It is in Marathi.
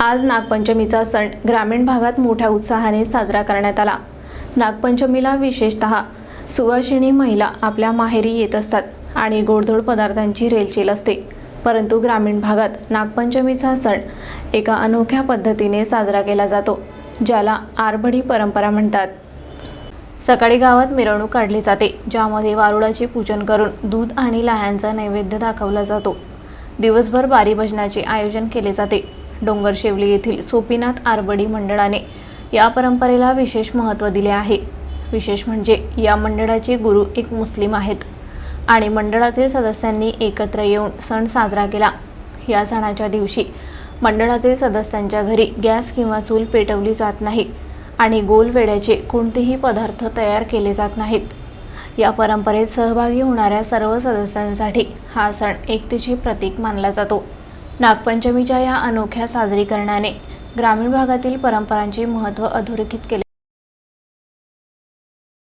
आज नागपंचमीचा सण ग्रामीण भागात मोठ्या उत्साहाने साजरा करण्यात आला. नागपंचमीला विशेषत सुवासिनी महिला आपल्या माहेरी येत असतात आणि गोडधोड पदार्थांची रेलचेल असते. परंतु ग्रामीण भागात नागपंचमीचा सण एका अनोख्या पद्धतीने साजरा केला जातो ज्याला आरबडी परंपरा म्हणतात. सकाळी गावात मिरवणूक काढली जाते ज्यामध्ये वारुळाचे पूजन करून दूध आणि लाह्यांचा नैवेद्य दाखवला जातो. दिवसभर बारी भजनाचे आयोजन केले जाते. डोंगरशेवली येथील सोपीनाथ आरबडी मंडळाने या परंपरेला विशेष महत्त्व दिले आहे. विशेष म्हणजे या मंडळाचे गुरु एक मुस्लिम आहेत आणि मंडळातील सदस्यांनी एकत्र येऊन सण साजरा केला. या सणाच्या दिवशी मंडळातील सदस्यांच्या घरी गॅस किंवा चूल पेटवली जात नाही आणि गोलवेड्याचे कोणतेही पदार्थ तयार केले जात नाहीत. या परंपरेत सहभागी होणाऱ्या सर्व सदस्यांसाठी हा सण एकतेचे प्रतीक मानला जातो. नागपंचमीच्या या अनोख्या साजरीकरणाने ग्रामीण भागातील परंपरांचे महत्त्व अधोरेखित केले.